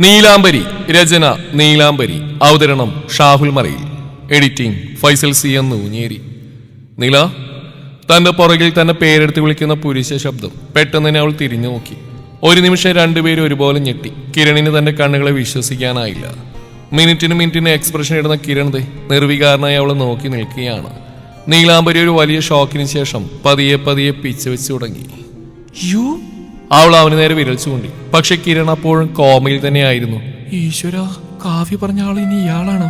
നീലാംബരി രചന നീലാംബരി അവതരണം Shahul മറയിൽ. Editing Faisal C എന്ന് ഊഞ്ഞേരി നീല തന്റെ പുറകിൽ തന്നെ പേരെടുത്ത് വിളിക്കുന്ന പുരുഷ ശബ്ദം പെട്ടെന്ന് തന്നെ അവൾ തിരിഞ്ഞു നോക്കി. ഒരു നിമിഷം രണ്ടുപേരും ഒരുപോലെ ഞെട്ടി. കിരണിന് തന്റെ കണ്ണുകളെ വിശ്വസിക്കാനായില്ല. മിനിറ്റിന് മിനിറ്റിന് എക്സ്പ്രഷൻ ഇടുന്ന കിരൺ ദേ നിർവികാരനായി അവളെ നോക്കി നിൽക്കുകയാണ്. നീലാംബരി ഒരു വലിയ ഷോക്കിന് ശേഷം പതിയെ പതിയെ പിച്ച് വെച്ച് തുടങ്ങി. യു അവൾ അവന് നേരെ വിരൽ ചൂണ്ടി പക്ഷെ കിരൺ അപ്പോഴും കോമയിൽ തന്നെയായിരുന്നു. ഈശ്വര കാവ്യ പറഞ്ഞ ആൾ ഇനി ഇയാളാണോ?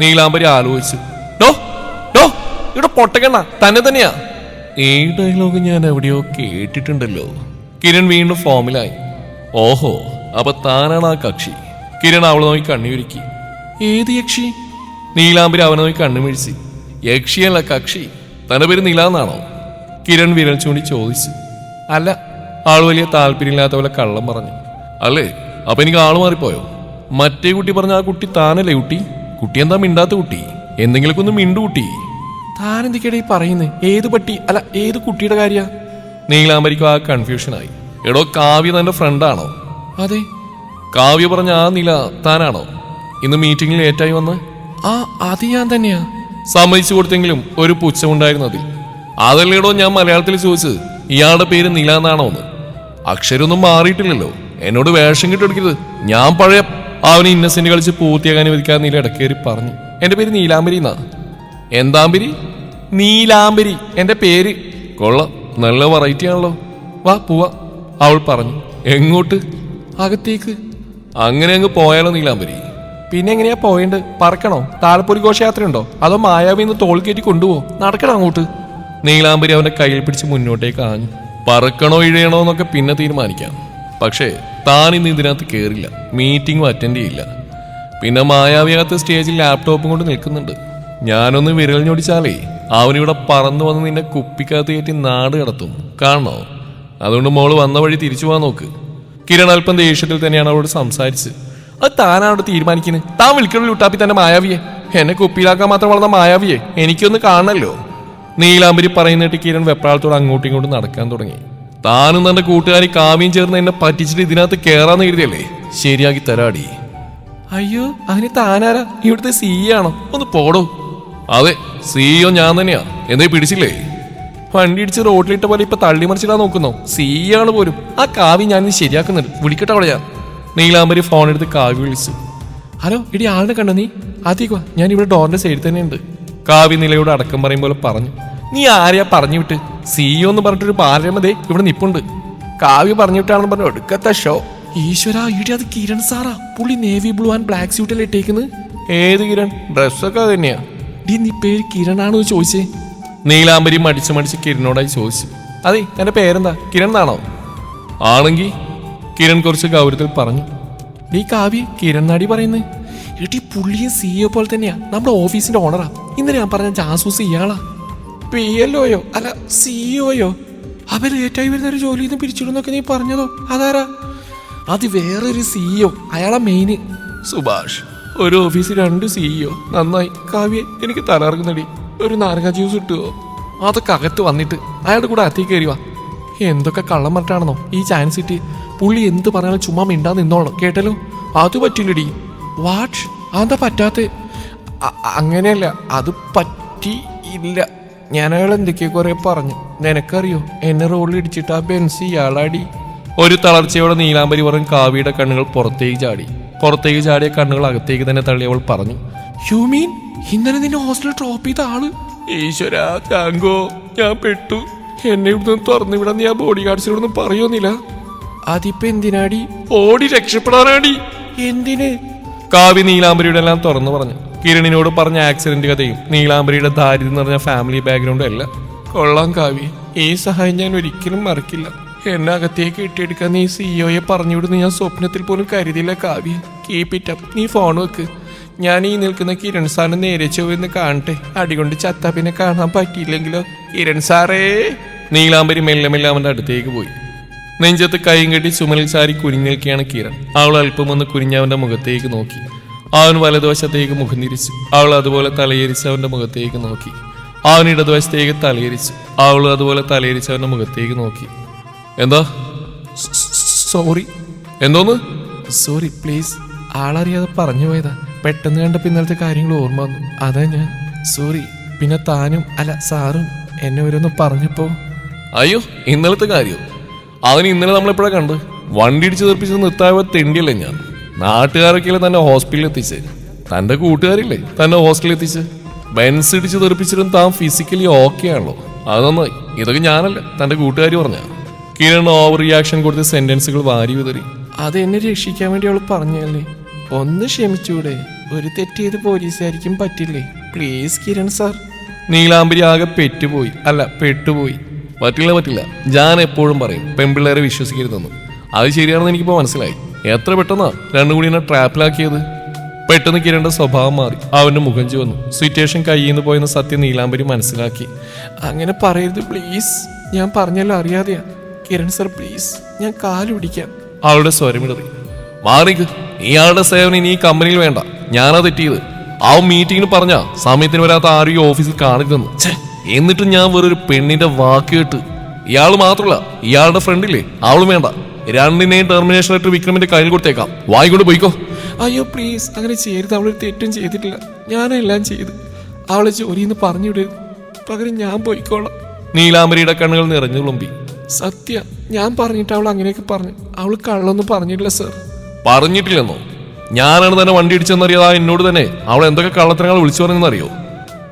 നീലാംബരി ആലോചിച്ചു. ഡോ ഡോ ഇവിടെ പൊട്ടക്കണ്ണ തന്നെ തന്നെയാ. ഈ ഡയലോഗ് ഞാൻ എവിടെയോ കേട്ടിട്ടുണ്ടല്ലോ. കിരൺ വീണ്ടും ഫോമിലായി. ഓഹോ അപ്പൊ താനാണ് ആ കക്ഷി. കിരൺ അവളെ നോക്കി കണ്ണിയൊരുക്കി. ഏത് യക്ഷി? നീലാംബരി അവനെ നോക്കി കണ്ണുമിഴിച്ച്. യക്ഷിയല്ല കക്ഷി. തന്റെ പേര് നീലാന്നാണോ കിരൺ വിരൽ ചൂണ്ടി ചോദിച്ചു. അല്ല ആൾ വലിയ താല്പര്യമില്ലാത്ത പോലെ കള്ളം പറഞ്ഞു. അല്ലേ? അപ്പൊ എനിക്ക് ആൾ മാറിപ്പോയോ? മറ്റേ കുട്ടി പറഞ്ഞ ആ കുട്ടി താനല്ലേ കുട്ടി? കുട്ടി എന്താ മിണ്ടാത്ത കുട്ടി? എന്തെങ്കിലുമൊക്കെ ഒന്ന് മിണ്ടു കുട്ടി. ഈ പറയുന്നത് ഏത് പട്ടി? അല്ല ഏത് കുട്ടിയുടെ കാര്യ? നീലാംബരിക്കും ആ കൺഫ്യൂഷനായി എടോ കാവ്യ തന്റെ ഫ്രണ്ടാണോ? അതെ. കാവ്യ പറഞ്ഞ ആ നില താനാണോ? ഇന്ന് മീറ്റിംഗിൽ ലേറ്റായി വന്ന്? ആ അത് ഞാൻ തന്നെയാ. സമ്മതിച്ചു കൊടുത്തെങ്കിലും ഒരു പുച്ഛമുണ്ടായിരുന്നു അതിൽ. അതല്ലേടോ ഞാൻ മലയാളത്തിൽ ചോദിച്ചത്? ഇയാളുടെ പേര് നില എന്നാണോ എന്ന്? അക്ഷരമൊന്നും മാറിയിട്ടില്ലല്ലോ. എന്നോട് വേഷം കിട്ടെടുക്കരുത് ഞാൻ പഴയ അവന് ഇന്നസെന്റ് കളിച്ച് പൂർത്തിയാകാൻ വിധിക്കാൻ നീല ഇടക്കേറി പറഞ്ഞു. എന്റെ പേര് നീലാംബരി എന്നാ? എന്താംബരി? നീലാംബരി. എന്റെ പേര്. കൊള്ളാം. നല്ല വെറൈറ്റി ആണല്ലോ. വാ പോവാ. അവൾ പറഞ്ഞു. എങ്ങോട്ട്? അകത്തേക്ക്. അങ്ങനെ അങ്ങ് പോയാലോ നീലാംബരി? പിന്നെ എങ്ങനെയാ പോയേണ്ടത്? പറക്കണോ? താലപ്പൊലി ഘോഷയാത്രയുണ്ടോ? അതോ മായാവിന്ന് തോൾ കയറ്റി കൊണ്ടുപോ നടക്കണം അങ്ങോട്ട്. നീലാംബരി അവന്റെ കയ്യിൽ പിടിച്ച് മുന്നോട്ടേക്ക് ആഞ്ഞു. പറക്കണോ ഇഴയണോ എന്നൊക്കെ പിന്നെ തീരുമാനിക്കാം. പക്ഷേ താൻ ഇന്ന് ഇതിനകത്ത് കയറില്ല മീറ്റിംഗും അറ്റൻഡ് ചെയ്യില്ല. പിന്നെ മായാവിയാത്ത സ്റ്റേജിൽ ലാപ്ടോപ്പും കൊണ്ട് നിൽക്കുന്നുണ്ട്. ഞാനൊന്ന് വിരൽ ഞൊടിച്ചാലേ അവനിവിടെ പറന്നു വന്ന് നിന്നെ കുപ്പിക്കകത്ത് കയറ്റി നാട് കടത്തും. കാണണോ? അതുകൊണ്ട് മോൾ വന്ന വഴി തിരിച്ചു പോകാൻ നോക്ക്. കിരൺ അല്പം ദേഷ്യത്തിൽ തന്നെയാണ് അവളോട് സംസാരിച്ചത് അത് താനാണ് തീരുമാനിക്കുന്നത്. താൻ വിളിക്കണല്ലോ ലുട്ടാപ്പി തന്നെ മായാവിയെ. എന്നെ കുപ്പിയിലാക്കാൻ മാത്രം വളർന്ന മായാവിയെ. എനിക്കൊന്ന് കാണണല്ലോ. നീലാംബരി പറയുന്നിട്ട് കിരൺ വെപ്രാളത്തോട് അങ്ങോട്ടും ഇങ്ങോട്ടും നടക്കാൻ തുടങ്ങി. താനും തന്റെ കൂട്ടുകാരി കാവ്യം ചേർന്ന് എന്നെ പറ്റിച്ചിട്ട് ഇതിനകത്ത് കേറാന്ന് കരുതിയല്ലേ? ശരിയാക്കി തരാടി. അയ്യോ അതിന് താനാരാ? ഇവിടുത്തെ സി ആണോ? ഒന്ന് പോടോ. അതെ സിഇഒ ഞാൻ തന്നെയാ. എന്തേ പിടിച്ചില്ലേ? വണ്ടി ഇടിച്ച് റോഡിലിട്ട പോലെ ഇപ്പൊ തള്ളി മറിച്ചിടാൻ നോക്കുന്നോ? സി ആണ് പോലും. ആ കാവ്യ ഞാൻ ശരിയാക്കുന്നുണ്ട് വിളിക്കട്ടെ അവിടെ ഞാൻ. നീലാംബരി ഫോൺ എടുത്ത് കാവ്യ വിളിച്ചു. ഹലോ ഇടി ആളിനെ കണ്ടോ നീ? ആദ്യ ഞാൻ ഇവിടെ ഡോറിന്റെ സൈഡിൽ തന്നെ ഉണ്ട് കാവ്യ നിലയോട് അടക്കം പറയും പോലെ പറഞ്ഞു. നീ ആരെയാ പറഞ്ഞു വിട്ട്? സിഇഒ എന്ന് പറഞ്ഞിട്ടൊരു ബാലരമതേ ഇവിടെ നിപ്പുണ്ട്. കാവ്യ പറഞ്ഞു വിട്ടാണെന്ന് പറഞ്ഞു എടുക്കത്തെ ഷോ ഈശ്വര ഇടി അത് കിരൺ സാറാ. പുള്ളി നേവി ബ്ലൂ ആൻഡ് ബ്ലാക്ക് സ്യൂട്ടല്ലേ ഇട്ടേക്കുന്നത്? ഏത് കിരൺ? ഡ്രസ്സൊക്കെ തന്നെയാ ഡി നീ പേര് കിരൺ ആണോ ചോദിച്ചേ? നീലാംബരി മടിച്ച് മടിച്ച് കിരണിനോടായി ചോദിച്ചു. അതെ എന്റെ പേരെന്താ? കിരൺ എന്നാണോ? ആണെങ്കിൽ കിരൺ കുറച്ച് ഗൗരവത്തിൽ പറഞ്ഞു. ഡി കാവ്യ കിരൺ നാടി പറയുന്നത് എടി പുള്ളിയും സിഇഒ പോലെ തന്നെയാ. നമ്മുടെ ഓഫീസിന്റെ ഓണറാ ഇന്നലെ ഞാൻ പറഞ്ഞ ജാസൂസ് ഇയാളാ. പി എൽ ഒയോ അല്ല സിഇഒയോ അവർ ലേറ്റായി വരുന്ന ഒരു ജോലിയിൽ നിന്ന് പിരിച്ചിടുന്നൊക്കെ നീ പറഞ്ഞതോ? അതാരാ? അത് വേറൊരു സിഇഒ അയാളെ മെയിന് സുഭാഷ് ഒരു ഓഫീസിൽ രണ്ട് സിഇഒ നന്നായി. കാവ്യ എനിക്ക് തലറങ്ങുന്നടി ഒരു നാരങ്ങ ജ്യൂസ് കിട്ടുമോ അതൊക്കെ അകത്ത് വന്നിട്ട് അയാളുടെ കൂടെ അത്തി കയറി വാ. എന്തൊക്കെ കള്ളം മറ്റാണെന്നോ ഈ ചാൻസ് കിട്ടി പുള്ളി എന്ത് പറഞ്ഞാലും ചുമ്മാ മിണ്ടാ നിന്നോളണം. കേട്ടല്ലോ? അത് പറ്റില്ലടി. വാട്ട് അതെന്താ പറ്റാത്ത? അങ്ങനെയല്ല. അത് പറ്റി ഇല്ല ഞാൻ അയാൾ എന്തൊക്കെയോ കുറെ പറഞ്ഞു. നിനക്കറിയോ? എന്നെ റോളിൽ ഇടിച്ചിട്ട് ആ ബെൻസ് ഇയാളാടി. ഒരു തളർച്ചയോടെ നീലാംബരി പറഞ്ഞ് കാവ്യയുടെ കണ്ണുകൾ പുറത്തേക്ക് ചാടി. പുറത്തേക്ക് ചാടിയ കണ്ണുകൾ അകത്തേക്ക് തന്നെ തള്ളി അവൾ പറഞ്ഞു. യു മീൻ ഇന്നലെ നിന്നെ ഹോസ്റ്റലിൽ ഡ്രോപ്പ് ചെയ്ത ആൾ? ഈശ്വര താങ്കോ ഞാൻ പെട്ടു. എന്നെ ഇവിടുന്ന് തുറന്നു വിടാൻ ഞാൻ ബോഡി ഗാർഡ്സിനോടൊന്നും പറയുന്നില്ല. അതിപ്പോ എന്തിനാടി? ഓടി രക്ഷപ്പെടാനാടി. എന്തിന്? കാവ്യ നീലാംബരിയുടെ എല്ലാം തുറന്നു പറഞ്ഞു. കിരണിനോട് പറഞ്ഞ ആക്സിഡന്റ് കഥയും നീലാംബരിയുടെ ദാരിദ്ര്യം നിറഞ്ഞ ഫാമിലി ബാക്ക്ഗ്രൗണ്ടും എല്ലാം കൊള്ളാം കാവ്യ. ഈ സഹായം ഞാൻ ഒരിക്കലും മറക്കില്ല. എന്നെ അകത്തേക്ക് ഇട്ടെടുക്കാൻ നീ സിഇഒയെ പറഞ്ഞുവിടുന്ന് ഞാൻ സ്വപ്നത്തിൽ പോലും കരുതില്ല കാവ്യ. കീപ് ഇറ്റ് അപ്പ് നീ ഫോൺ വെക്ക്. ഞാൻ ഈ നിൽക്കുന്ന കിരൺ സാറിനെ നേരെ ചൊവ്വെന്ന് കാണട്ടെ. അടികൊണ്ട് ചത്താ പിന്നെ കാണാൻ പറ്റിയില്ലെങ്കിലോ? കിരൺ സാറേ. നീലാംബരി മെല്ലെ മെല്ലെ അവന്റെ അടുത്തേക്ക് പോയി. നെഞ്ചത്ത് കൈയും കെട്ടി ചുമലിൽ ചാരി കുനിഞ്ഞു കിരൺ. അവൾ അല്പം ഒന്ന് കുരിഞ്ഞവന്റെ മുഖത്തേക്ക് നോക്കി. അവൻ വലതുവശത്തേക്ക് മുഖം തിരിച്ചു അവൾ അതുപോലെ തലയിരിച്ച് അവന്റെ മുഖത്തേക്ക് നോക്കി. അവൻ ഇടതുവശത്തേക്ക് തലയിരിച്ചു. അവൾ അതുപോലെ തലയിരിച്ച് അവന്റെ മുഖത്തേക്ക് നോക്കി. എന്താ? സോറി. എന്തോന്ന്? Sorry please. ആളറിയാതെ പറഞ്ഞു പോയതാ. പെട്ടെന്ന് കണ്ടപ്പോൾ ഇന്നലത്തെ കാര്യങ്ങൾ ഓർമ്മ വന്നു. അതാ ഞാൻ. സോറി. പിന്നെ താനും അല്ല സാറും എന്നെ ഓരോന്ന് പറഞ്ഞപ്പോൾ അയ്യോ ഇന്നലത്തെ കാര്യം. അവന് ഇന്നലെ നമ്മളെപ്പോഴാ കണ്ടത്? വണ്ടി ഇടിച്ച് തെറിപ്പിച്ച് നിർത്താവ തെണ്ടിയല്ലേ ഞാൻ. നാട്ടുകാരൊക്കെയല്ലേ തന്നെ ഹോസ്പിറ്റലിൽ എത്തിച്ച്? തന്റെ കൂട്ടുകാരില്ലേ തന്നെ ഹോസ്റ്റലിൽ എത്തിച്ച്? ബെൻസ് ഇടിച്ച് തെറിപ്പിച്ചിട്ടും താൻ ഫിസിക്കലി ഓക്കെ ആണല്ലോ. അത് നന്നായി ഇതൊക്കെ ഞാനല്ല തന്റെ കൂട്ടുകാരി പറഞ്ഞ. കിരൺ ഓവർ റിയാക്ഷൻ കൊടുത്ത് സെന്റൻസുകൾ വാരി വിതറി. അത് എന്നെ രക്ഷിക്കാൻ വേണ്ടി അവൾ പറഞ്ഞല്ലേ ഒന്ന് ക്ഷമിച്ചൂടെ. ഒരു തെറ്റ് ചെയ്ത് പോലീസുകാരിക്കും പറ്റില്ലേ? പ്ലീസ് കിരൺ സാർ നീലാംബരി ആകെ പെറ്റുപോയി. അല്ല പെട്ടുപോയി. പറ്റില്ല പറ്റില്ല. ഞാൻ എപ്പോഴും പറയും പെൺപിള്ളേരെ വിശ്വസിക്കരുതെന്ന്. അത് ശരിയാണെന്ന് എനിക്കിപ്പോ മനസ്സിലായി. എത്ര പെട്ടെന്നാ രണ്ടും കൂടി എന്നെ ട്രാപ്പിലാക്കിയത്? പെട്ടെന്ന് കിരണ്ട സ്വഭാവം മാറി. അവന്റെ മുഖം ചുവന്നു. സിറ്റുവേഷൻ കയ്യിൽ നിന്ന് പോയെന്ന് സത്യം നീലാംബരി മനസ്സിലാക്കി. അങ്ങനെ പറയരുത് പ്ലീസ് ഞാൻ പറഞ്ഞല്ലോ അറിയാതെയാ. കിരൺ സർ പ്ലീസ് ഞാൻ കാൽ പിടിക്കാം. അവളുടെ സ്വരമിടറി മാറിക്ക്. ഇയാളുടെ സേവനം ഇനി ഈ കമ്പനിയിൽ വേണ്ട. ഞാനാ തെറ്റിയത്. ആ മീറ്റിംഗിന് പറഞ്ഞ സമയത്തിന് വരാത്ത ആരും ഓഫീസിൽ കാണില്ലെന്ന്. എന്നിട്ട് ഞാൻ വെറൊരു പെണ്ണിന്റെ വാക്ക് കേട്ട്. ഇയാൾ മാത്രമല്ല ഇയാളുടെ ഫ്രണ്ടില്ലേ അവളും വേണ്ട. രണ്ടിനെയും ടെർമിനേഷൻ ലെറ്റർ വിക്രമിന്റെ കയ്യിൽ കൊടുത്തേക്കാം. വായിക്കൊണ്ട് പോയിക്കോ. അയ്യോ പ്ലീസ് അങ്ങനെ ചെയ്യരുത്. അവൾ തെറ്റും ചെയ്തിട്ടില്ല. ഞാനെല്ലാം ചെയ്ത്. അവളെ ജോലിയിൽ നിന്ന് പറഞ്ഞു വിടരുത്. പകരം ഞാൻ പോയിക്കോളാം. നീലാംബരിയുടെ കണ്ണുകൾ നിറഞ്ഞു തുളുമ്പി സത്യ ഞാൻ പറഞ്ഞിട്ട് അവൾ അങ്ങനെയൊക്കെ പറഞ്ഞു. അവൾ കള്ളൊന്നും പറഞ്ഞിട്ടില്ല സർ പറഞ്ഞിട്ടില്ലെന്നോ? ഞാനാണ് തന്നെ വണ്ടി ഇടിച്ചെന്നറിയാതാ എന്നോട് തന്നെ അവൾ എന്തൊക്കെ കള്ളത്തരങ്ങൾ വിളിച്ചു പറഞ്ഞെന്നറിയോ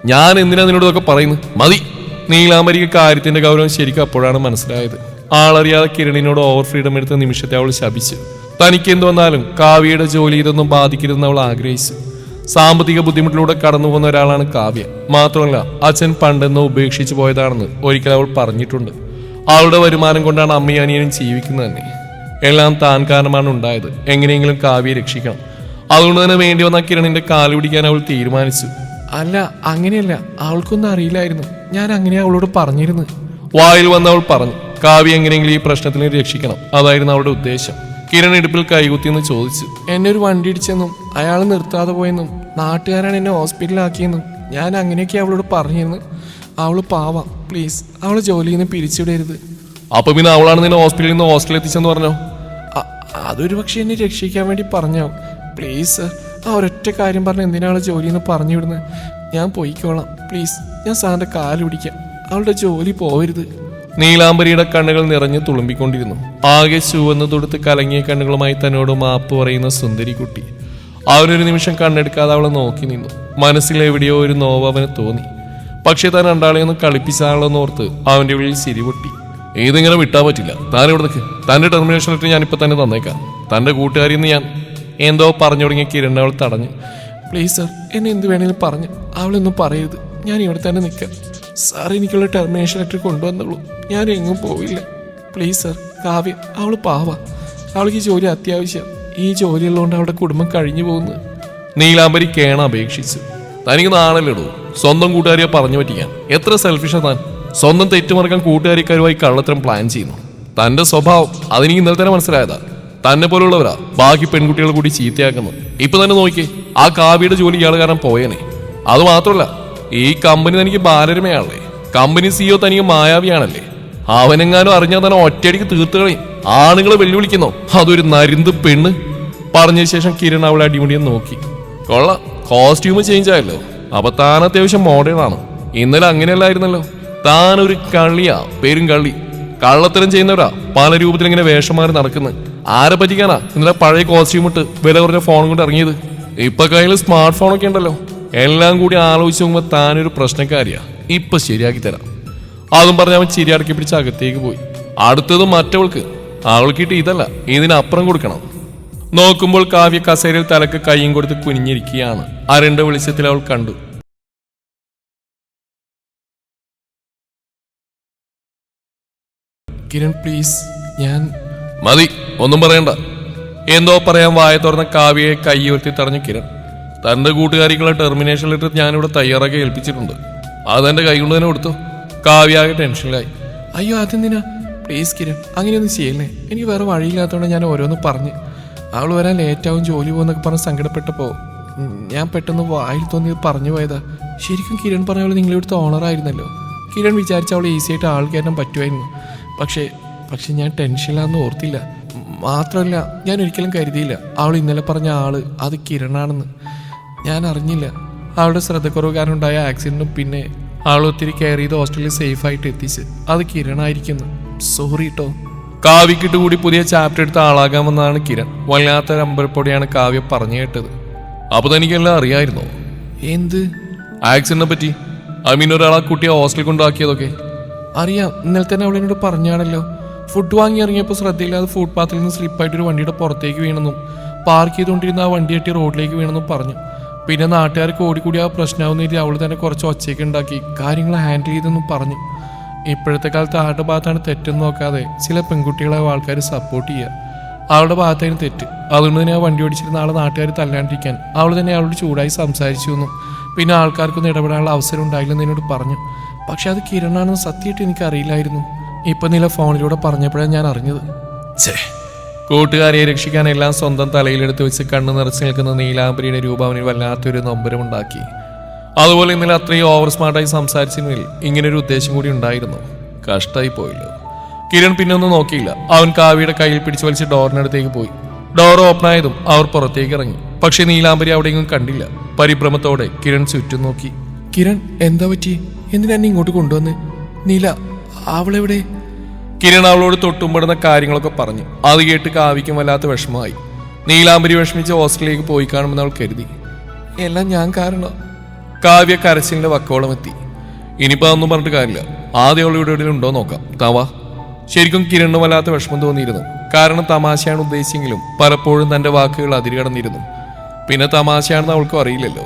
ഞാൻ എന്തിനാ നിന്നോട് ഇതൊക്കെ പറയുന്നത്? മതി. നീലാംബരിക്ക് കാര്യത്തിന്റെ ഗൗരവം ശരിക്കും അപ്പോഴാണ് മനസ്സിലായത്. ആളറിയാതെ കിരണിനോട് ഓവർ ഫ്രീഡം എടുത്ത നിമിഷത്തെ അവൾ ശപിച്ചു. തനിക്ക് എന്ത് വന്നാലും കാവ്യയുടെ ജോലി ഇതൊന്നും ബാധിക്കരുതെന്ന് അവൾ ആഗ്രഹിച്ചു. സാമ്പത്തിക ബുദ്ധിമുട്ടിലൂടെ കടന്നു പോകുന്ന ഒരാളാണ് കാവ്യ. മാത്രമല്ല അച്ഛൻ പണ്ടെന്നോ ഉപേക്ഷിച്ചു പോയതാണെന്ന് ഒരിക്കൽ അവൾ പറഞ്ഞിട്ടുണ്ട്. അവളുടെ വരുമാനം കൊണ്ടാണ് അമ്മയും അനിയനും ജീവിക്കുന്നത് തന്നെ. എല്ലാം താൻ കാരണമാണ് ഉണ്ടായത്. എങ്ങനെയെങ്കിലും കാവ്യെ രക്ഷിക്കണം. അതുകൊണ്ട് തന്നെ വേണ്ടി വന്ന കിരണിന്റെ കാൽ പിടിക്കാൻ അവൾ തീരുമാനിച്ചു. അല്ല അങ്ങനെയല്ല. അവൾക്കൊന്നും അറിയില്ലായിരുന്നു. ഞാൻ അങ്ങനെ അവളോട് പറഞ്ഞിരുന്നു വായിൽ വന്ന് അവൾ പറഞ്ഞു കാവ്യ എങ്ങനെയെങ്കിലും ഈ പ്രശ്നത്തിൽ നിന്ന് രക്ഷിക്കണം. അതായിരുന്നു അവളുടെ ഉദ്ദേശം. കിരൺ ഇടുപ്പിൽ കൈകുത്തിയെന്ന് ചോദിച്ചു. എന്നെ ഒരു വണ്ടി ഇടിച്ചെന്നും അയാൾ നിർത്താതെ പോയെന്നും നാട്ടുകാരാണ് എന്നെ ഹോസ്പിറ്റലിലാക്കിയെന്നും ഞാൻ അങ്ങനെയൊക്കെ അവളോട് പറഞ്ഞിരുന്നു അവൾ പാവാം. പ്ലീസ് അവളെ ജോലിയിൽ നിന്ന് പിരിച്ചുവിടരുത്. അപ്പൊ പിന്നെ അവളാണ് നിന്നെ ഹോസ്പിറ്റലിൽ നിന്ന് ഹോസ്റ്റലിൽ എത്തിച്ചെന്ന് പറഞ്ഞോ അതൊരു പക്ഷെ എന്നെ രക്ഷിക്കാൻ വേണ്ടി പറഞ്ഞോ? പ്ലീസ് സർ ആ ഒരൊറ്റ കാര്യം പറഞ്ഞ് എന്തിനാണ് ജോലി എന്ന് പറഞ്ഞു വിടുന്നത് ഞാൻ പോയിക്കോളാം. പ്ലീസ് ഞാൻ സാറിന്റെ കാൽ പിടിക്കാം. അവളുടെ ജോലി പോവരുത്. നീലാംബരിയുടെ കണ്ണുകൾ നിറഞ്ഞു തുളുമ്പിക്കൊണ്ടിരുന്നു. ആകെ ചുവന്ന് തൊടുത്ത് കലങ്ങിയ കണ്ണുകളുമായി തന്നോട് മാപ്പ് പറയുന്ന സുന്ദരി കുട്ടി അവനൊരു നിമിഷം കണ്ണെടുക്കാതെ അവളെ നോക്കി നിന്നു. മനസ്സിൽ എവിടെയോ ഒരു നോവ് അവന് തോന്നി. പക്ഷെ താൻ രണ്ടാളെയൊന്നും കളിപ്പിച്ചാണല്ലോ ഓർത്ത് അവന്റെ ഉള്ളിൽ സിരിപൊട്ടി ഇതിങ്ങനെ വിട്ടാൻ പറ്റില്ല? താൻ ഇവിടെ നിൽക്ക് തന്റെ ടെർമിനേഷൻ ലെറ്റർ ഇപ്പൊ തന്നെ തന്നേക്കാം. തന്റെ കൂട്ടുകാരിന്ന് ഞാൻ എന്തോ പറഞ്ഞു തുടങ്ങിയ കിരൺ അവൾ തടഞ്ഞു. പ്ലീസ് സർ എന്നെ എന്ത് വേണേലും പറഞ്ഞു. അവളൊന്നും പറയരുത്. ഞാൻ ഇവിടെ തന്നെ നിൽക്കാം. സാർ എനിക്കുള്ള ടെർമിനേഷൻ ലെറ്റർ കൊണ്ടുവന്നുള്ളൂ ഞാൻ എങ്ങും പോവില്ല. പ്ലീസ് സാർ കാവ്യ അവൾ പാവ. അവൾക്ക് ഈ ജോലി അത്യാവശ്യം. ഈ ജോലി ഉള്ളതുകൊണ്ട് അവളുടെ കുടുംബം കഴിഞ്ഞു പോകുന്നു. നീലാംബരി കേണ അപേക്ഷിച്ചു. തനിക്ക് നാണല്ലിടൂ? സ്വന്തം കൂട്ടുകാരിയെ പറഞ്ഞു പറ്റിക്കാൻ. എത്ര സെൽഫിഷാ താൻ. സ്വന്തം തെറ്റുമറക്കാൻ കൂട്ടുകാരിക്കാരുമായി കള്ളത്തരം പ്ലാൻ ചെയ്യുന്നു. തന്റെ സ്വഭാവം അതെനിക്ക് ഇന്നലെ തന്നെ മനസ്സിലായതാ. തന്നെ പോലുള്ളവരാ ബാക്കി പെൺകുട്ടികളെ കൂടി ചീത്തയാക്കുന്നത്. ഇപ്പൊ തന്നെ നോക്കി ആ കാവ്യയുടെ ജോലി ഇയാൾ കാരണം പോയേനെ. അത് മാത്രമല്ല ഈ കമ്പനി തനിക്ക് ബാലരമയാണല്ലേ? കമ്പനി സിഇഒ തനിക്ക് മായാവിയാണല്ലേ? അവനെങ്ങാനും അറിഞ്ഞാൽ തന്നെ ഒറ്റയടിക്ക് തീർത്ത് കളയും. ആണുങ്ങളെ വെല്ലുവിളിക്കുന്നോ. അതൊരു നരിന്ത് പെണ്ണ്. പറഞ്ഞ ശേഷം കിരൺ അവളെ അടിമുടിയെ നോക്കി. കൊള്ളാം. കോസ്റ്റ്യൂം ചേഞ്ച് ആയല്ലോ. അപ്പൊ താൻ അത്യാവശ്യം മോഡേൺ ആണ്. ഇന്നലെ അങ്ങനെയല്ലായിരുന്നല്ലോ. താൻ ഒരു കള്ളിയാ പേരും കള്ളി. കള്ളത്തരം ചെയ്യുന്നവരാ പല രൂപത്തിൽ ഇങ്ങനെ വേഷം മാറി നടക്കുന്നത് ആരെ പറ്റിക്കാനാ ഇന്നലെ പഴയ കോസ്റ്റ്യൂം ഇട്ട് വില കുറഞ്ഞ ഫോൺ കൊണ്ട് ഇറങ്ങിയത്? ഇപ്പൊ കയ്യിൽ സ്മാർട്ട് ഫോണൊക്കെ ഉണ്ടല്ലോ. എല്ലാം കൂടി ആലോചിച്ച് നോക്കുമ്പോൾ താനൊരു പ്രശ്നക്കാരിയാ. ഇപ്പൊ ശരിയാക്കി തരാം. അതും പറഞ്ഞ് അവൻ ചിരിയടക്കി പിടിച്ച് അകത്തേക്ക് പോയി. അടുത്തത് മറ്റവൾക്ക്. അവൾക്കിട്ട് ഇതല്ല ഇതിനപ്പുറം കൊടുക്കണം. നോക്കുമ്പോൾ കാവ്യ കസേരയിൽ തലക്ക് കൈയും കൊടുത്ത് കുനിഞ്ഞിരിക്കുകയാണ്. അരണ്ട വെളിച്ചത്തിൽ അവൾ കണ്ടു. കിരൺ പ്ലീസ് ഞാൻ മതി ഒന്നും പറയണ്ട. എന്തോ പറയാൻ വായ തുറന്ന കാവ്യയെ കൈ ഉയർത്തി തടഞ്ഞു കിരൺ. തന്റെ കൂട്ടുകാരിക്കുള്ള ടെർമിനേഷൻ ലെറ്റർ ഞാനിവിടെ തയ്യാറാക്കി ഏൽപ്പിച്ചിട്ടുണ്ട്. അത് കൈ കൊണ്ട് തന്നെ കൊടുത്തു. കാവ്യാകെ ടെൻഷനിലായി. അയ്യോ അതെന്തിനാ? പ്ലീസ് കിരൺ അങ്ങനെയൊന്നും ചെയ്യല്ലേ? എനിക്ക് വേറെ വഴിയില്ലാത്തതുകൊണ്ട് ഞാൻ ഓരോന്ന് പറഞ്ഞ്. അവൾ വരാൻ ലേറ്റാവും ജോലി പോകുന്നൊക്കെ പറഞ്ഞ് സങ്കടപ്പെട്ടപ്പോൾ ഞാൻ പെട്ടെന്ന് വായിൽ തോന്നി പറഞ്ഞു പോയതാ. ശരിക്കും കിരൺ പറഞ്ഞ പോലെ നിങ്ങളിവിടുത്തെ ഓണറായിരുന്നല്ലോ കിരൺ വിചാരിച്ച അവൾ ഈസി ആയിട്ട് ആൾ കയറ്റാൻ പറ്റുമായിരുന്നു. പക്ഷേ പക്ഷെ ഞാൻ ടെൻഷനിലാന്ന് ഓർത്തില്ല. മാത്രമല്ല ഞാൻ ഒരിക്കലും കരുതിയില്ല. അവൾ ഇന്നലെ പറഞ്ഞ ആൾ അത് കിരണാണെന്ന്. ഞാൻ അറിഞ്ഞില്ല അവളുടെ ശ്രദ്ധക്കുറവ് കാരണം ഉണ്ടായ ആക്സിഡന്റും പിന്നെ ആൾ ഒത്തിരി കെയർ ചെയ്ത് ഹോസ്റ്റലിൽ സേഫ് ആയിട്ട് എത്തിച്ച് അത് കിരണായിരിക്കുന്നു. സോറി കേട്ടോ കാവ്യക്കിട്ട് കൂടി പുതിയ ചാപ്റ്റർ എടുത്ത ആളാകാമെന്നാണ് കിരൺ. വല്ലാത്തൊരു അമ്പരപ്പോടെയാണ് കാവ്യ പറഞ്ഞു കേട്ടത്. അപ്പൊ തനിക്കെല്ലാം അറിയായിരുന്നോ? എന്ത്? ആക്സിഡനെ പറ്റി? ഐ മീൻ ഒരാളെ കുട്ടിയെ ഹോസ്റ്റലിൽ കൊണ്ടാക്കിയതൊക്കെ അറിയാം. ഇന്നലെ തന്നെ അവിടെ എന്നോട് പറഞ്ഞാണല്ലോ. ഫുഡ് വാങ്ങി ഇറങ്ങിയപ്പോൾ ശ്രദ്ധയില്ലാതെ ഫുട്പാത്തിൽ നിന്ന് സ്ലിപ്പായിട്ട് ഒരു വണ്ടിയുടെ പുറത്തേക്ക് വീണെന്നും പാർക്ക് ചെയ്തുകൊണ്ടിരുന്ന ആ വണ്ടി കെട്ടി റോഡിലേക്ക് വീണെന്നും പറഞ്ഞു. പിന്നെ നാട്ടുകാർക്ക് ഓടിക്കൂടി ആ പ്രശ്നമാവുന്ന രീതി അവൾ തന്നെ കുറച്ച് ഒച്ചയൊക്കെ ഉണ്ടാക്കി. കാര്യങ്ങൾ ഹാൻഡിൽ ചെയ്തെന്നും പറഞ്ഞു. ഇപ്പോഴത്തെ കാലത്ത് ആരുടെ ഭാഗത്താണ് തെറ്റെന്ന് നോക്കാതെ ചില പെൺകുട്ടികളെ ആൾക്കാർ സപ്പോർട്ട് ചെയ്യുക അവളുടെ ഭാഗത്തായിരുന്നു തെറ്റ്. അതുകൊണ്ട് തന്നെ ആ വണ്ടി ഓടിച്ചിരുന്ന ആളെ നാട്ടുകാർ തല്ലാണ്ടിരിക്കാൻ. അവൾ തന്നെ അവളോട് ചൂടായി സംസാരിച്ചു എന്നും പിന്നെ ആൾക്കാർക്കൊന്നും ഇടപെടാനുള്ള അവസരം ഉണ്ടായില്ലെന്ന് എന്നോട് പറഞ്ഞു. പക്ഷെ അത് കിരണാണെന്ന് സത്യമായിട്ട് എനിക്ക് അറിയില്ലായിരുന്നു ഇപ്പൊ നില ഫോണിലൂടെ പറഞ്ഞപ്പോഴാണ് ഞാൻ അറിഞ്ഞത്. ഛേ. കൂട്ടുകാരെ രക്ഷിക്കാൻ എല്ലാം സ്വന്തം തലയിലെടുത്ത് വെച്ച് കണ്ണു നിറച്ച് നിൽക്കുന്ന നീലാംബരിയുടെ രൂപം അവന് വല്ലാത്തൊരു നൊമ്പരമുണ്ടാക്കി അതുപോലെ ഇന്നലെ അത്രയും ഓവർ സ്മാർട്ടായി സംസാരിച്ചതിൽ ഇങ്ങനൊരു ഉദ്ദേശം കൂടി ഉണ്ടായിരുന്നു. കഷ്ടായി പോയില്ലോ. കിരൺ പിന്നെ ഒന്നും നോക്കിയില്ല. അവൻ കാവ്യയുടെ കയ്യിൽ പിടിച്ചു വലിച്ച് ഡോറിനടുത്തേക്ക് പോയി. ഡോർ ഓപ്പൺ ആയതും അവർ പുറത്തേക്ക് ഇറങ്ങി. പക്ഷെ നീലാംബരി അവിടെയെങ്കിലും കണ്ടില്ല. പരിഭ്രമത്തോടെ കിരൺ ചുറ്റും നോക്കി. കിരൺ എന്താ പറ്റി എന്തിനാ ഇങ്ങോട്ട് കൊണ്ടുവന്ന്? നീല അവളെവിടെ? കിരൺ അവളോട് തൊട്ടുമ്പടുന്ന കാര്യങ്ങളൊക്കെ പറഞ്ഞു. അത് കേട്ട് കാവിക്കും വല്ലാത്ത വിഷമമായി. നീലാംബരി വിഷമിച്ച് ഹോസ്റ്റലിലേക്ക് പോയി കാണുമെന്ന് അവൾ കരുതി. എല്ലാം ഞാൻ കാരണം. കാവ്യ കരച്ചിലിന്റെ വക്കോളം എത്തി ഇനിയിപ്പോ അതൊന്നും പറഞ്ഞിട്ട് കാര്യമില്ല. ആദ്യം അവൾ ഇവിടെ ഉണ്ടോ നോക്കാം. തവാ ശരിക്കും കിരണ് വല്ലാത്ത വിഷമം തോന്നിയിരുന്നു. കാരണം തമാശയാണ് ഉദ്ദേശിച്ചെങ്കിലും പലപ്പോഴും തന്റെ വാക്കുകൾ അതിരുകടന്നിരുന്നു. പിന്നെ തമാശയാണെന്ന് അവൾക്കും അറിയില്ലല്ലോ.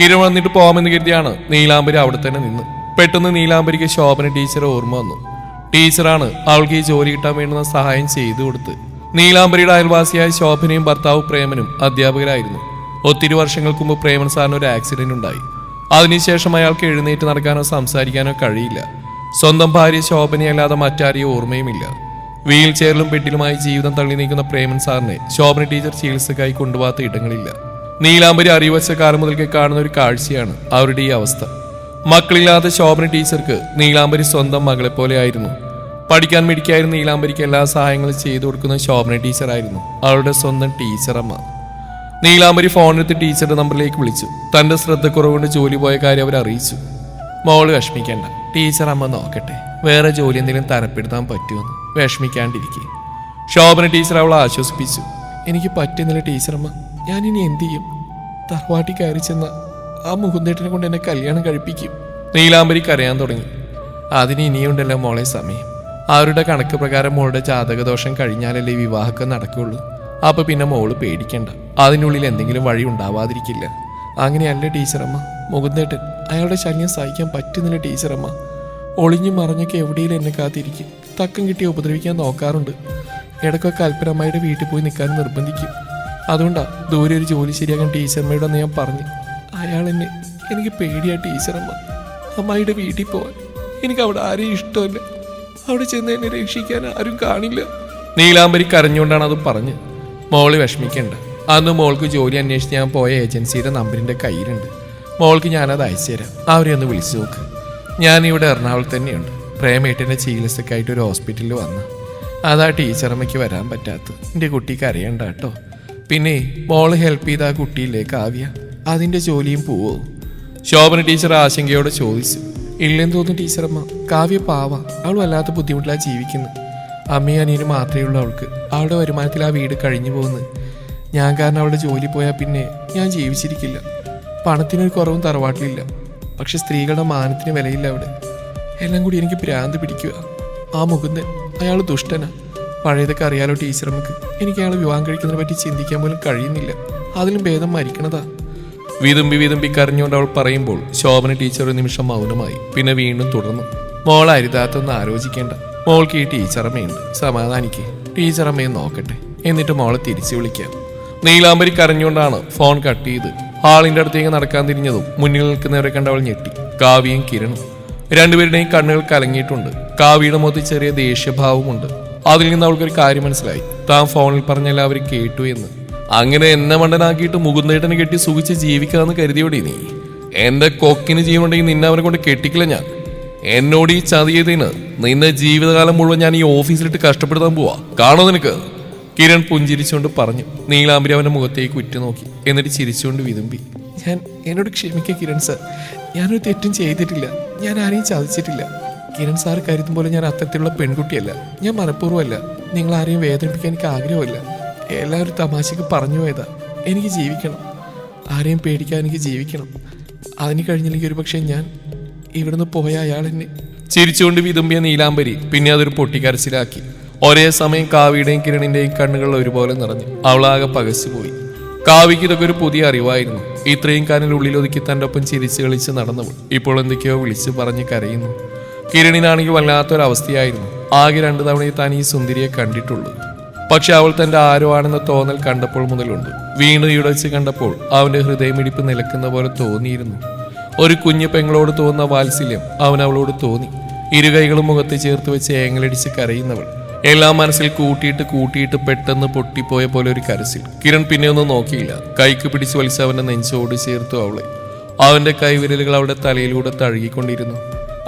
കിരൺ വന്നിട്ട് പോകാമെന്ന് കരുതിയാണ് നീലാംബരി അവിടെ തന്നെ നിന്ന്. പെട്ടെന്ന് നീലാംബരിക്ക് ശോഭന ടീച്ചറെ ഓർമ്മ വന്നു. ടീച്ചറാണ് അവൾക്ക് ഈ ജോലി കിട്ടാൻ വേണ്ടുന്ന സഹായം ചെയ്തു കൊടുത്ത്. നീലാംബരിയുടെ അയൽവാസിയായ ശോഭനയും ഭർത്താവ് പ്രേമനും അധ്യാപകരായിരുന്നു. ഒത്തിരി വർഷങ്ങൾക്ക് മുമ്പ് പ്രേമൻ സാറിന് ഒരു ആക്സിഡന്റ് ഉണ്ടായി. അതിനുശേഷം അയാൾക്ക് എഴുന്നേറ്റ് നടക്കാനോ സംസാരിക്കാനോ കഴിയില്ല. സ്വന്തം ഭാര്യ ശോഭനയല്ലാതെ മറ്റാരെയും ഓർമ്മയുമില്ല. വീൽ ചെയറിലും ബെഡിലുമായി ജീവിതം തള്ളി നീക്കുന്ന പ്രേമൻ സാറിനെ ശോഭന ടീച്ചർ ചികിത്സക്കായി കൊണ്ടുപോകാത്ത ഇടങ്ങളില്ല. നീലാംബരി അറിവച്ച കാലം മുതൽക്ക് കാണുന്ന ഒരു കാഴ്ചയാണ് അവരുടെ ഈ അവസ്ഥ. മക്കളില്ലാത്ത ശോഭന ടീച്ചർക്ക് നീലാംബരി സ്വന്തം മകളെ പോലെയായിരുന്നു പഠിക്കാൻ മിടിക്കായിരുന്നു നീലാംബരിക്ക് എല്ലാ സഹായങ്ങളും ചെയ്തു കൊടുക്കുന്ന ശോഭന ടീച്ചറായിരുന്നു അവളുടെ സ്വന്തം ടീച്ചറമ്മ നീലാംബരി ഫോണെടുത്ത് ടീച്ചറുടെ നമ്പറിലേക്ക് വിളിച്ചു. തന്റെ ശ്രദ്ധക്കുറവുകൊണ്ട് ജോലി പോയ കാര്യം അവർ അറിയിച്ചു. മോൾ വിഷമിക്കേണ്ട. ടീച്ചറമ്മ നോക്കട്ടെ. വേറെ ജോലി എന്തെങ്കിലും തരപ്പെടുത്താൻ പറ്റുമെന്ന് വിഷമിക്കാണ്ടിരിക്കെ. ശോഭന ടീച്ചർ അവളെ ആശ്വസിപ്പിച്ചു. എനിക്ക് പറ്റുന്നില്ല ടീച്ചറമ്മ ഞാനിനി എന്ത് ചെയ്യും? തറവാട്ടി കയറി ചെന്ന ആ മുകുന്ദേട്ടനെ കൊണ്ട് എന്നെ കല്യാണം കഴിപ്പിക്കും. നീലാംബരി കരയാൻ തുടങ്ങി. അതിന് ഇനിയുണ്ടല്ലോ മോളെ സമയം അവരുടെ കണക്ക് പ്രകാരം മോളുടെ ജാതകദോഷം കഴിഞ്ഞാലല്ലേ വിവാഹമൊക്കെ നടക്കുള്ളൂ? അപ്പൊ പിന്നെ മോൾ പേടിക്കണ്ട. അതിനുള്ളിൽ എന്തെങ്കിലും വഴി ഉണ്ടാവാതിരിക്കില്ല. അങ്ങനെയല്ല ടീച്ചറമ്മ? മുകുന്ദേട്ടൻ അയാളുടെ ശല്യം സഹിക്കാൻ പറ്റുന്നില്ല ടീച്ചറമ്മ. ഒളിഞ്ഞു മറിഞ്ഞൊക്കെ എവിടെയും എന്നെ കാത്തിരിക്കും. തക്കം കിട്ടി ഉപദ്രവിക്കാൻ നോക്കാറുണ്ട്. ഇടയ്ക്കൊക്കെ അല്പനമ്മയുടെ വീട്ടിൽ പോയി നിൽക്കാൻ നിർബന്ധിക്കും. അതുകൊണ്ടാ ദൂരെ ഒരു ജോലി ശരിയാക്കാൻ ടീച്ചർമ്മയോട് ഞാൻ പറഞ്ഞു. അയാൾ എന്നെ എനിക്ക് പേടിയാ ടീച്ചറമ്മ. അമ്മായിയുടെ വീട്ടിൽ പോവാൻ. എനിക്ക് അവിടെ ആരെയും ഇഷ്ടമില്ല. അവിടെ ചെന്ന് എന്നെ രക്ഷിക്കാൻ ആരും കാണില്ല. നീലാംബരി കരഞ്ഞുകൊണ്ടാണ് അത് പറഞ്ഞ്. മോൾ വിഷമിക്കണ്ട. അന്ന് മോൾക്ക് ജോലി അന്വേഷിച്ച് ഞാൻ പോയ ഏജൻസിയുടെ നമ്പറിന്റെ കയ്യിലുണ്ട്. മോൾക്ക് ഞാനത് അയച്ചു തരാം. അവരെ ഒന്ന് വിളിച്ചു നോക്ക്. ഞാനിവിടെ എറണാകുളത്ത് തന്നെയുണ്ട്. പ്രേമേട്ടന്റെ ചികിത്സക്കായിട്ട് ഒരു ഹോസ്പിറ്റലിൽ വന്ന്. അതാ ടീച്ചറമ്മയ്ക്ക് വരാൻ പറ്റാത്തത്. എന്റെ കുട്ടിക്ക് അറിയണ്ട കേട്ടോ. പിന്നെ മോൾ ഹെൽപ്പ് ചെയ്ത ആ കുട്ടിയില്ലേ കാവ്യ അതിന്റെ ജോലിയും പോവോ? ശോഭന ടീച്ചർ ആശങ്കയോടെ ചോദിച്ചു. ഇല്ലെന്ന് തോന്നുന്നു ടീച്ചറമ്മ. കാവ്യ പാവ. അവൾ വല്ലാത്ത ബുദ്ധിമുട്ടിലാ ജീവിക്കുന്നത് അമ്മയും അനിയനും മാത്രമേ ഉള്ളൂ അവൾക്ക്. അവളുടെ വരുമാനത്തിൽ ആ വീട് കഴിഞ്ഞു പോകുന്നത് ഞാൻ കാരണം അവളുടെ ജോലി പോയാൽ പിന്നെ ഞാൻ ജീവിച്ചിരിക്കില്ല. പണത്തിനൊരു കുറവും തറവാട്ടിലില്ല. പക്ഷെ സ്ത്രീകളുടെ മാനത്തിന് വിലയില്ല അവിടെ. എല്ലാം കൂടി എനിക്ക് ഭ്രാന്ത് പിടിക്കുക ആ മുകുന്ദൻ അയാൾ ദുഷ്ടനാ. പഴയതൊക്കെ അറിയാലോ ടീച്ചറമ്മക്ക്. എനിക്ക് അയാൾ വിവാഹം കഴിക്കുന്നതിനെ പറ്റി ചിന്തിക്കാൻ പോലും കഴിയുന്നില്ല. അതിലും ഭേദം മരിക്കണതാ. വിതുമ്പി വിതുമ്പി കരഞ്ഞുകൊണ്ട് അവൾ പറയുമ്പോൾ ശോഭന ടീച്ചർ ഒരു നിമിഷം മൗനമായി. പിന്നെ വീണ്ടും തുടർന്നു. മോൾ അരുതാത്തൊന്ന് ആലോചിക്കേണ്ട. മോൾക്ക് ഈ ടീച്ചറമ്മയുണ്ട്. സമാധാനിക്ക്. ടീച്ചറമ്മയെ നോക്കട്ടെ. എന്നിട്ട് മോളെ തിരിച്ചു വിളിക്കാം. നീലാംബരി കരഞ്ഞുകൊണ്ടാണ് ഫോൺ കട്ട് ചെയ്ത് ഹാളിന്റെ അടുത്തേക്ക് നടക്കാൻ തിരിഞ്ഞതും മുന്നിൽ നിൽക്കുന്നവരെ കണ്ട് അവൾ ഞെട്ടി. കാവ്യയും കിരണും. രണ്ടുപേരുടെയും കണ്ണുകൾ കലങ്ങിയിട്ടുണ്ട്. കാവ്യയുടെ മുഖത്ത് ചെറിയ ദേഷ്യഭാവമുണ്ട്. അതിൽ നിന്ന് അവൾക്കൊരു കാര്യം മനസ്സിലായി. താൻ ഫോണിൽ പറഞ്ഞ എല്ലാവരും കേട്ടു എന്ന്. അങ്ങനെ എന്നെ മണ്ടനാക്കിയിട്ട് മുകുന്ദേട്ടനെ കെട്ടി സുഖിച്ച് ജീവിക്കാന്ന് കരുതിയോടി നീ. എന്റെ കൊക്കിന് ജീവനുണ്ടെങ്കിൽ നിന്നെ അവനെ കൊണ്ട് കെട്ടിക്കില്ല ഞാൻ. എന്നോട് ഈ ചതിയതിന് നിന്നെ ജീവിതകാലം മുഴുവൻ ഞാൻ ഈ ഓഫീസിലിട്ട് കഷ്ടപ്പെടുത്താൻ പോവാ. കാണോ നിനക്ക്? കിരൺ പുഞ്ചിരിച്ചുകൊണ്ട് പറഞ്ഞു. നീലാംബരി അവന്റെ മുഖത്തേക്ക് ഉറ്റുനോക്കി. എന്നിട്ട് ചിരിച്ചുകൊണ്ട് വിതുമ്പി. ഞാൻ എന്നോട് ക്ഷമിക്കാം കിരൺ സാർ. ഞാനൊരു തെറ്റും ചെയ്തിട്ടില്ല. ഞാൻ ആരെയും ചതിച്ചിട്ടില്ല. കിരൺ സാർ കരുതും പോലെ ഞാൻ അത്തരത്തിലുള്ള പെൺകുട്ടിയല്ല. ഞാൻ മനഃപൂർവമല്ല. നിങ്ങൾ ആരെയും വേദനിപ്പിക്കാൻ എനിക്ക് ആഗ്രഹമല്ല എല്ലാവരും തമാശക്ക് പറഞ്ഞു പോയതാ. എനിക്ക് ജീവിക്കണം. ആരെയും പേടിക്കാൻ എനിക്ക് ജീവിക്കണം. അതിന് കഴിഞ്ഞില്ലെങ്കിൽ ഒരു പക്ഷേ ഞാൻ ഇവിടുന്ന് പോയ അയാൾ എന്നെ ചിരിച്ചുകൊണ്ട് വിതുമ്പിയ നീലാംബരി പിന്നെ അതൊരു പൊട്ടിക്കരച്ചിലാക്കി. ഒരേ സമയം കാവിയുടെയും കിരണിന്റെയും കണ്ണുകൾ ഒരുപോലെ നിറഞ്ഞു. അവളാകെ പകച്ചുപോയി. കാവിക്ക് ഇതൊക്കെ ഒരു പുതിയ അറിവായിരുന്നു. ഇത്രയും കാലിൽ ഉള്ളിലൊതുക്കി തന്റെ ഒപ്പം ചിരിച്ചു കളിച്ച് നടന്നവൾ ഇപ്പോൾ എന്തൊക്കെയോ വിളിച്ചു പറഞ്ഞ് കരയുന്നു. കിരണിനാണെങ്കിൽ വല്ലാത്തൊരവസ്ഥയായിരുന്നു. ആകെ രണ്ടു തവണയെ താൻ ഈ സുന്ദരിയെ കണ്ടിട്ടുള്ളൂ. പക്ഷെ അവൾ തന്റെ ആരോ തോന്നൽ കണ്ടപ്പോൾ മുതലുണ്ട്. വീണ് ഇടച്ച് കണ്ടപ്പോൾ അവന്റെ ഹൃദയമിടിപ്പ് നിലക്കുന്ന പോലെ തോന്നിയിരുന്നു. ഒരു കുഞ്ഞു പെങ്ങളോട് തോന്നുന്ന വാത്സല്യം അവൻ അവളോട് തോന്നി. ഇരുകൈകളും മുഖത്ത് ചേർത്ത് വെച്ച് ഏങ്ങലടിച്ച് കരയുന്നവൾ. എല്ലാം മനസ്സിൽ കൂട്ടിയിട്ട് കൂട്ടിയിട്ട് പെട്ടെന്ന് പൊട്ടിപ്പോയ പോലെ ഒരു കരസിൽ കിരൺ പിന്നെ ഒന്നും നോക്കിയില്ല. കൈക്ക് പിടിച്ച് വലിച്ച് അവന്റെ നെഞ്ചോട് ചേർത്തു അവളെ. അവന്റെ കൈവിരലുകൾ അവളുടെ തലയിലൂടെ തഴുകിക്കൊണ്ടിരുന്നു.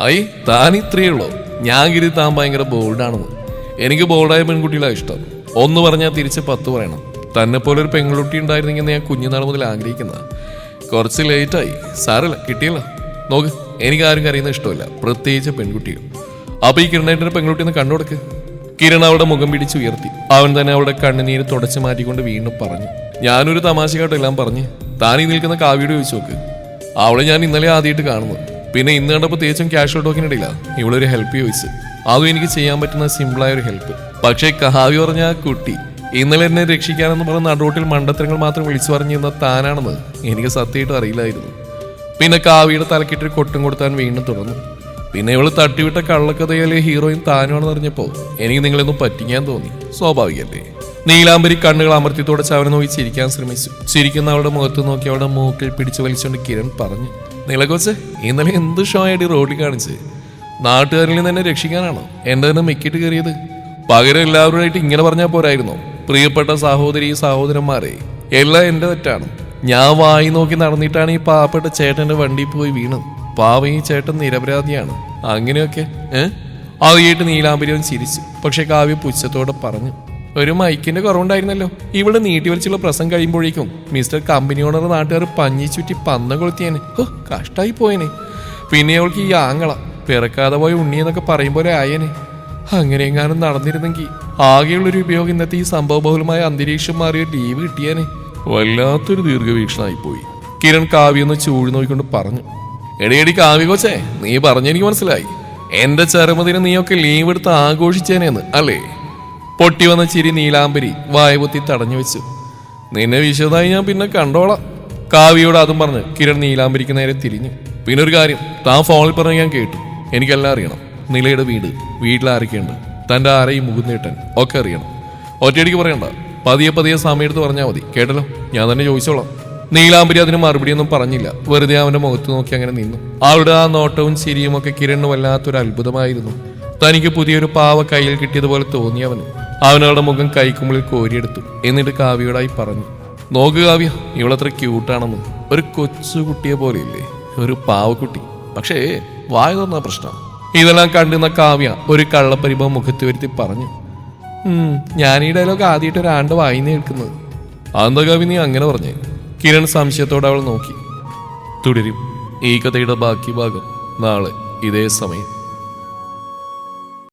ഐ താൻ ഇത്രയേ ഉള്ളൂ? ഞാൻ കരുതി താൻ ഭയങ്കര ബോൾഡാണെന്ന് എനിക്ക് ബോൾഡായ പെൺകുട്ടികളാണ് ഇഷ്ടം. ഒന്ന് പറഞ്ഞാൽ തിരിച്ച് പത്ത് പറയണം. തന്നെ പോലെ ഒരു പെൺകുട്ടി ഉണ്ടായിരുന്നെങ്കിൽ ഞാൻ കുഞ്ഞുനാൾ മുതൽ ആഗ്രഹിക്കുന്നത്. കുറച്ച് ലേറ്റായി സാറല്ല കിട്ടിയില്ല. നോക്ക് എനിക്ക് ആരും കരയുന്ന ഇഷ്ടമല്ല. പ്രത്യേകിച്ച് പെൺകുട്ടികൾ അപ്പൊ ഈ കിരണേട്ടന്റെ പെൺകുട്ടി ഒന്ന് കണ്ടുകൊടുക്ക്. കിരൺ അവളുടെ മുഖം പിടിച്ച് ഉയർത്തി. അവൻ തന്നെ അവളുടെ കണ്ണുനീര് തുടച്ചു മാറ്റിക്കൊണ്ട് വീണ്ടും പറഞ്ഞു. ഞാനൊരു തമാശക്കാട്ടെല്ലാം പറഞ്ഞ്. ഈ നിൽക്കുന്ന കാവ്യോട് ചോദിച്ചു നോക്ക്. അവളെ ഞാൻ ഇന്നലെ ആദ്യമായിട്ട് കാണുന്നു പിന്നെ ഇന്ന് കണ്ടപ്പോൾ തേച്ചും ക്യാഷ്വൽ ടോക്കിനിടയില്ല ഇവളൊരു ഹെൽപ്പ് ചോദിച്ചു അതും എനിക്ക് ചെയ്യാൻ പറ്റുന്ന സിമ്പിളായ ഒരു ഹെൽപ്പ് പക്ഷേ കഹാവി പറഞ്ഞ ആ കുട്ടി ഇന്നലെ എന്നെ രക്ഷിക്കാനെന്ന് പറഞ്ഞ നടുവോട്ടിൽ മണ്ടത്തരങ്ങൾ മാത്രം വിളിച്ചു പറഞ്ഞിരുന്ന താനാണെന്ന് എനിക്ക് സത്യമായിട്ടും അറിയില്ലായിരുന്നു. പിന്നെ കാവിയുടെ തലക്കിട്ടൊരു കൊട്ടും കൊടുത്താൻ വീണ്ടും തുടർന്നു. പിന്നെ ഇവൾ തട്ടിവിട്ട കള്ളക്കഥയിലെ ഹീറോയിൻ താനുമാണെന്ന് അറിഞ്ഞപ്പോ എനിക്ക് നിങ്ങളൊന്നും പറ്റിക്കാൻ തോന്നി. സ്വാഭാവികല്ലേ? നീലാംബരി കണ്ണുകൾ അമർത്തിത്തോടെ ചവനെ നോക്കി ചിരിക്കാൻ ശ്രമിച്ചു. ചിരിക്കുന്ന അവളുടെ മുഖത്ത് നോക്കി അവളുടെ മൂക്കിൽ പിടിച്ചു വലിച്ചുകൊണ്ട് കിരൺ പറഞ്ഞു നിലകൊച്ച് ഇന്നലെ എന്ത് ഷോ ആയിട്ട് റോഡിൽ കാണിച്ച്? നാട്ടുകാരിൽ നിന്ന് എന്നെ രക്ഷിക്കാനാണ്. എന്റെ തന്നെ മെക്കിട്ട് കയറിയത്. പകരം എല്ലാവരുമായിട്ട് ഇങ്ങനെ പറഞ്ഞാൽ പോരായിരുന്നോ. പ്രിയപ്പെട്ട സഹോദരി സഹോദരന്മാരെ എല്ലാം എന്റെ തെറ്റാണ്. ഞാൻ വായി നോക്കി നടന്നിട്ടാണ് ഈ പാവപ്പെട്ട ചേട്ടന്റെ വണ്ടി പോയി വീണത്. പാവ ഈ ചേട്ടൻ നിരപരാധിയാണ്. അങ്ങനെയൊക്കെ ഏഹ് അത് കേട്ട് ചിരിച്ചു. പക്ഷെ കാവ്യ പുച്ഛത്തോടെ പറഞ്ഞു ഒരു മൈക്കിന്റെ കുറവുണ്ടായിരുന്നല്ലോ. ഇവിടെ നീട്ടി വലിച്ചുള്ള പ്രസം കഴിയുമ്പോഴേക്കും മിസ്റ്റർ കമ്പനി ഓണർ നാട്ടുകാർ പഞ്ഞി ചുറ്റി പന്ന കൊളുത്തിയേനെ. ഹോ കഷ്ടായി പോയേനെ. പിന്നെ അവൾക്ക് ഈ ആങ്ങള പിറക്കാതെ പോയ ഉണ്ണി എന്നൊക്കെ പറയും പോലെ ആയേനെ. അങ്ങനെ എങ്ങാനും നടന്നിരുന്നെങ്കിൽ ആകെയുള്ളൊരു ഉപയോഗം ഇന്നത്തെ ഈ സംഭവബഹുലമായ അന്തരീക്ഷം മാറിയ ലീവ് കിട്ടിയാനെ. വല്ലാത്തൊരു ദീർഘവീക്ഷണമായി പോയി കിരൺ കാവ്യൊന്ന് ചൂഴി നോക്കിക്കൊണ്ട് പറഞ്ഞു. എടിയടി കാവ്യ കോച്ചേ നീ പറഞ്ഞു എനിക്ക് മനസ്സിലായി. എന്റെ ചെറുമതിന് നീയൊക്കെ ലീവ് എടുത്ത് ആഘോഷിച്ചേനെന്ന് അല്ലേ? പൊട്ടി വന്ന ചിരി നീലാംബരി വായപൊത്തി തടഞ്ഞു വെച്ചു. നിന്നെ വിശദമായി ഞാൻ പിന്നെ കണ്ടോളാം. കാവ്യയോട് അതും പറഞ്ഞ് കിരൺ നീലാംബരിക്ക് നേരെ തിരിഞ്ഞു. പിന്നെ ഒരു കാര്യം താൻ ഫോണിൽ പറഞ്ഞ് ഞാൻ കേട്ടു. എനിക്കെല്ലാം അറിയണം. നിലയുടെ വീട് വീട്ടിലാരൊക്കെയുണ്ട് തന്റെ ആരെയും മുകുന്നേട്ടൻ ഒക്കെ അറിയണം. ഒറ്റയടിക്ക് പറയണ്ട. പതിയെ പതിയെ സമയത്ത് പറഞ്ഞാൽ മതി. കേട്ടല്ലോ? ഞാൻ തന്നെ ചോദിച്ചോളാം. നീലാംബരി അതിന് മറുപടിയൊന്നും പറഞ്ഞില്ല. വെറുതെ അവന്റെ മുഖത്ത് നോക്കി അങ്ങനെ നിന്നു. അവളുടെ ആ നോട്ടവും ചിരിയും ഒക്കെ കിരണ് വല്ലാത്തൊരു അത്ഭുതമായിരുന്നു. തനിക്ക് പുതിയൊരു പാവ കയ്യിൽ കിട്ടിയതുപോലെ തോന്നി അവന്. അവനവളുടെ മുഖം കൈക്കുമ്പിളിൽ കോരിയെടുത്തു. എന്നിട്ട് കാവ്യയോടായി പറഞ്ഞു. നോക്ക് കാവ്യ ഇവളത്ര ക്യൂട്ടാണെന്ന് ഒരു കൊച്ചു കുട്ടിയെ പോലെയില്ലേ? ഒരു പാവക്കുട്ടി. പക്ഷേ വായ തുറന്ന പ്രശ്നം. ഇതെല്ലാം കണ്ടുന്ന കാവ്യ ഒരു കള്ളപ്പരിഭവം മുഖത്ത് വരുത്തി പറഞ്ഞു. ഞാൻ ഈ ഡയലോഗ് ആദ്യമായിട്ട് ഒരാണ്ട് വായിന്ന് കേൾക്കുന്നത്. അതെന്താ കവി നീ അങ്ങനെ പറഞ്ഞു? കിരൺ സംശയത്തോടെ അവൾ നോക്കി. തുടരും. ഈ കഥയുടെ ബാക്കി ഭാഗം നാളെ ഇതേ സമയം.